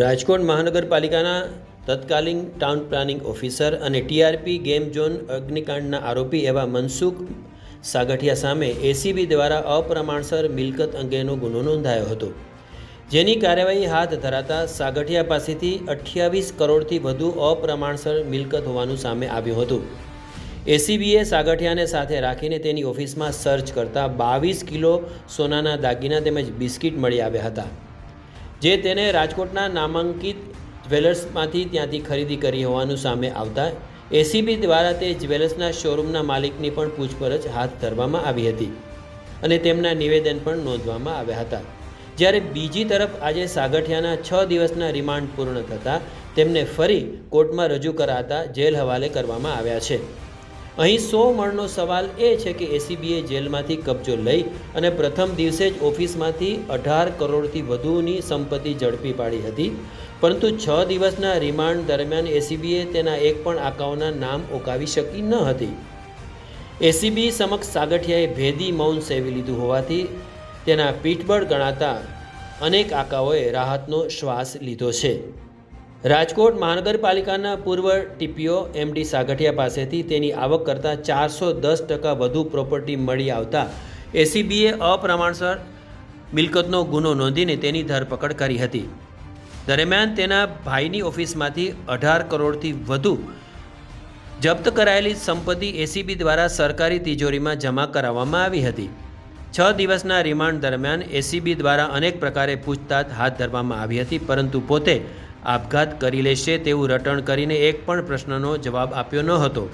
રાજકોટ મહાનગરપાલિકાના તત્કાલીન town planning officer અને ટીઆરપી ગેમ ઝોન અગ્નિકાંડના આરોપી એવા મનસુખ સાગઠિયા સામે એસીબી દ્વારા અપ્રમાણસર મિલકત અંગેનો ગુનો નોંધાયો હતો. જેની કાર્યવાહી હાથ ધરાતા સાગઠિયા પાસેથી અઠ્યાવીસ કરોડથી વધુ અપ્રમાણસર મિલકત હોવાનું સામે આવ્યું હતું. એસીબીએ સાગઠિયાને સાથે રાખીને તેની ઓફિસમાં સર્ચ કરતા બાવીસ કિલો સોનાના દાગીના તેમજ બિસ્કિટ મળી આવ્યા હતા. જે તેને રાજકોટના નામાંકિત જ્વેલર્સમાંથી ત્યાંથી ખરીદી કરી હોવાનું સામે આવતા એસીબી દ્વારા તે જ્વેલર્સના શોરૂમના માલિકની પણ પૂછપરછ હાથ ધરવામાં આવી હતી અને તેમના નિવેદન પણ નોંધવામાં આવ્યા હતા. જ્યારે બીજી તરફ આજે સાગઠિયાના છ દિવસના રિમાન્ડ પૂર્ણ થતાં તેમને ફરી કોર્ટમાં રજૂ કરાતા જેલ હવાલે કરવામાં આવ્યા છે. અહીં સો મણનો સવાલ એ છે કે એસીબીએ જેલમાંથી કબજો લઈ અને પ્રથમ દિવસે જ ઓફિસમાંથી અઢાર કરોડથી વધુની સંપત્તિ ઝડપી પાડી હતી. પરંતુ છ દિવસના રિમાન્ડ દરમિયાન એસીબીએ તેના એક પણ આકાઓના નામ ઓકાવી શકી ન હતી. એસીબી સમક્ષ સાગઠિયાએ ભેદી મૌન સેવી લીધું હોવાથી તેના પીઠબળ ગણાતા અનેક આકાઓએ રાહતનો શ્વાસ લીધો છે. રાજકોટ મહાનગરપાલિકાના પૂર્વ ટીપીઓ એમડી સાગઠિયા પાસેથી તેની આવક કરતાં ચારસો દસ ટકા વધુ પ્રોપર્ટી મળી આવતા એસીબીએ અપ્રમાણસર મિલકતનો ગુનો નોંધીને તેની ધરપકડ કરી હતી. દરમિયાન તેના ભાઈની ઓફિસમાંથી અઢાર કરોડથી વધુ જપ્ત કરાયેલી સંપત્તિ એસીબી દ્વારા સરકારી તિજોરીમાં જમા કરાવવામાં આવી હતી. છ દિવસના રિમાન્ડ દરમિયાન એસીબી દ્વારા અનેક પ્રકારે પૂછતાછ હાથ ધરવામાં આવી હતી, પરંતુ પોતે આપઘાત કરી લેશે તેવું રટણ કરીને એક પણ પ્રશ્નનો જવાબ આપ્યો ન હતો.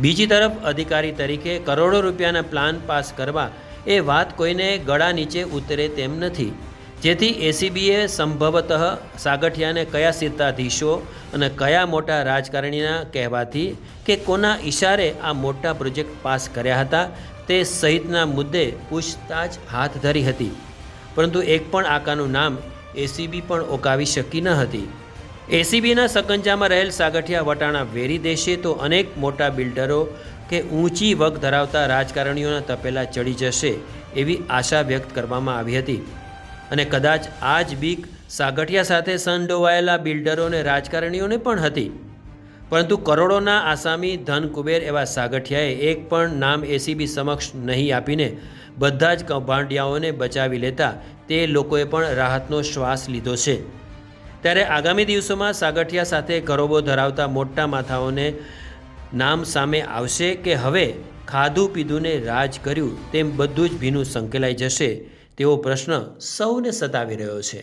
બીજી તરફ, અધિકારી તરીકે કરોડો રૂપિયાના પ્લાન પાસ કરવા એ વાત કોઈને ગળા નીચે ઉતરે તેમ નથી. જેથી એસીબીએ સંભવતઃ સાગઠિયાને કયા સિત્તાધીશો અને કયા મોટા રાજકારણીના કહેવાથી કે કોના ઈશારે આ મોટા પ્રોજેક્ટ પાસ કર્યા હતા તે સહિતના મુદ્દે પૂછતાછ હાથ ધરી હતી. પરંતુ એક પણ આકાનું નામ એસીબી પણ ઓકાવી શકી ન હતી. એસીબીના સકંજામાં રહેલ સાગઠિયા વટાણા વેરી દેશે તો અનેક મોટા બિલ્ડરો કે ઊંચી વગ ધરાવતા રાજકારણીઓના તપેલા ચડી જશે એવી આશા વ્યક્ત કરવામાં આવી હતી. અને કદાચ આ જ બીક સાગઠિયા સાથે સંડોવાયેલા બિલ્ડરો અને રાજકારણીઓને પણ હતી. પરંતુ કરોડોના આસામી ધન કુબેર એવા સાગઠિયાએ એક પણ નામ એસીબી સમક્ષ નહીં આપીને બધા જ કૌભાંડિયાઓને બચાવી લેતા તે લોકોએ પણ રાહતનો શ્વાસ લીધો છે. ત્યારે આગામી દિવસોમાં સાગઠિયા સાથે ગરોબો ધરાવતા મોટા માથાઓને નામ સામે આવશે કે હવે ખાધું પીધુંને રાજ કર્યું તેમ બધું જ ભીનું સંકેલાઈ જશે તેવો પ્રશ્ન સૌને સતાવી રહ્યો છે.